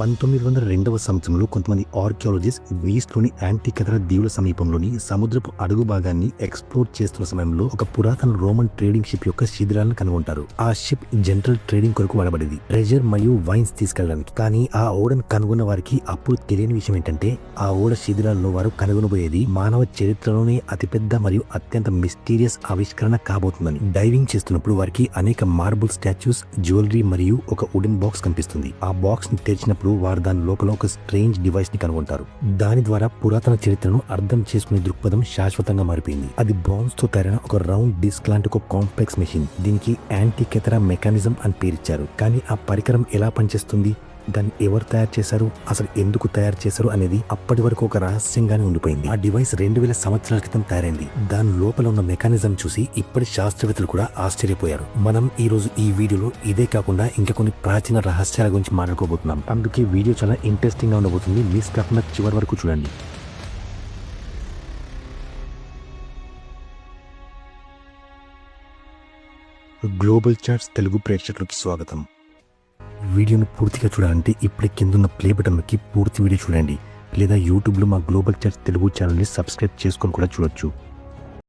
పంతొమ్మిది వందల రెండవ సంవత్సరంలో కొంతమంది ఆర్కియాలజిస్ట్ వీస్లోని యాంటికథర దీవుల సమీపంలోని సముద్రపు అడుగు భాగాన్ని ఎక్స్ప్లోర్ చేస్తున్న సమయంలో ఒక పురాతన రోమన్ ట్రేడింగ్ షిప్ యొక్క శిథిరాలను కనుగొంటారు. ఆ షిప్ జనరల్ ట్రేడింగ్ కొరకు వాడబడింది. ట్రెజర్ మరియు వైన్స్ తీసుకెళ్ళడానికి. కానీ ఆ ఓడను కనుగొన్న వారికి అప్పుడు తెలియని విషయం ఏంటంటే ఆ ఓడ శిథిరాల్లో వారు కనుగొనబోయేది మానవ చరిత్రలోనే అతిపెద్ద మరియు అత్యంత మిస్టీరియస్ ఆవిష్కరణ కాబోతుందని. డైవింగ్ చేస్తున్నప్పుడు వారికి అనేక మార్బుల్ స్టాచ్యూస్ జ్యువెలరీ మరియు ఒక వుడెన్ బాక్స్ కనిపిస్తుంది. ఆ బాక్స్ని తెరిచినప్పుడు వారు దాని లోపల ఒక స్ట్రేంజ్ డివైస్ని కనుగొంటారు. దాని ద్వారా పురాతన చరిత్రను అర్థం చేసుకునే దృక్పథం శాశ్వతంగా మారిపోయింది. అది బ్రాన్స్తో తయారైన ఒక రౌండ్ డిస్క్ లాంటి ఒక కాంప్లెక్స్ మెషిన్ దీనికి యాంటీకెతరా మెకానిజం అని పేరిచ్చారు. కానీ ఆ పరికరం ఎలా పనిచేస్తుంది? దాన్ని ఎవరు తయారు చేశారు అసలు ఎందుకు తయారు చేశారు అనేది అప్పటి వరకు ఒక రహస్యంగానే ఉండిపోయింది. ఆ డివైస్ రెండు వేల సంవత్సరాల క్రితం తయారైంది. దాని లోపల ఉన్న మెకానిజం చూసి ఇప్పటి శాస్త్రవేత్తలు కూడా ఆశ్చర్యపోయారు. మనం ఈ రోజు ఈ వీడియోలో ఇదే కాకుండా ఇంకా కొన్ని ప్రాచీన రహస్యాల గురించి మాట్లాడుకోబోతున్నాం. అందుకే వీడియో చాలా ఇంట్రెస్టింగ్గా ఉండబోతుంది. మిస్ కాకుండా చివరి వరకు చూడండి. గ్లోబల్ చాట్స్ తెలుగు ప్రేక్షకులకు స్వాగతం. వీడియోను పూర్తిగా చూడాలంటే ఇప్పుడే కిందున్న ప్లే బటన్ నొక్కి పూర్తి వీడియో చూడండి. లేదా యూట్యూబ్లో మా గ్లోబల్ చర్చ్ తెలుగు ఛానల్ని సబ్స్క్రైబ్ చేసుకొని కూడా చూడొచ్చు.